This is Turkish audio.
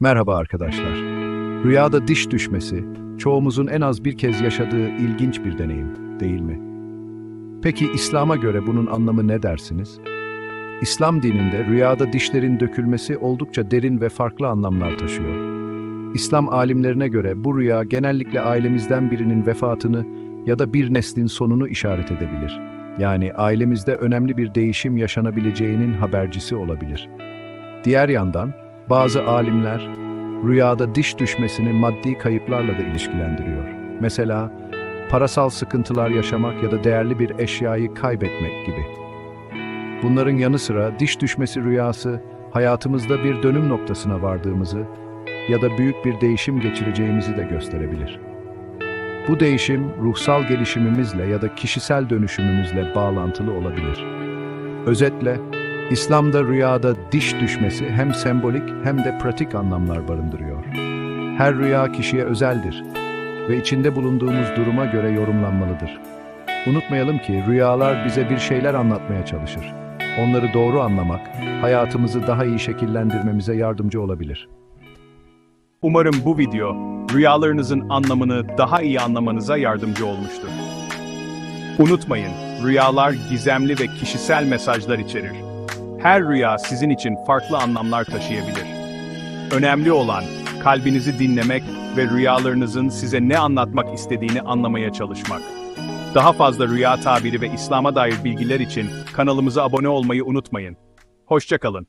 Merhaba arkadaşlar. Rüyada diş düşmesi, çoğumuzun en az bir kez yaşadığı ilginç bir deneyim, değil mi? Peki İslam'a göre bunun anlamı ne dersiniz? İslam dininde rüyada dişlerin dökülmesi oldukça derin ve farklı anlamlar taşıyor. İslam alimlerine göre bu rüya genellikle ailemizden birinin vefatını ya da bir neslin sonunu işaret edebilir. Yani ailemizde önemli bir değişim yaşanabileceğinin habercisi olabilir. Diğer yandan, bazı alimler rüyada diş düşmesini maddi kayıplarla da ilişkilendiriyor. Mesela parasal sıkıntılar yaşamak ya da değerli bir eşyayı kaybetmek gibi. Bunların yanı sıra diş düşmesi rüyası hayatımızda bir dönüm noktasına vardığımızı ya da büyük bir değişim geçireceğimizi de gösterebilir. Bu değişim ruhsal gelişimimizle ya da kişisel dönüşümümüzle bağlantılı olabilir. Özetle İslam'da rüyada diş düşmesi hem sembolik hem de pratik anlamlar barındırıyor. Her rüya kişiye özeldir ve içinde bulunduğumuz duruma göre yorumlanmalıdır. Unutmayalım ki rüyalar bize bir şeyler anlatmaya çalışır. Onları doğru anlamak, hayatımızı daha iyi şekillendirmemize yardımcı olabilir. Umarım bu video, rüyalarınızın anlamını daha iyi anlamanıza yardımcı olmuştur. Unutmayın, rüyalar gizemli ve kişisel mesajlar içerir. Her rüya sizin için farklı anlamlar taşıyabilir. Önemli olan, kalbinizi dinlemek ve rüyalarınızın size ne anlatmak istediğini anlamaya çalışmak. Daha fazla rüya tabiri ve İslam'a dair bilgiler için kanalımıza abone olmayı unutmayın. Hoşçakalın.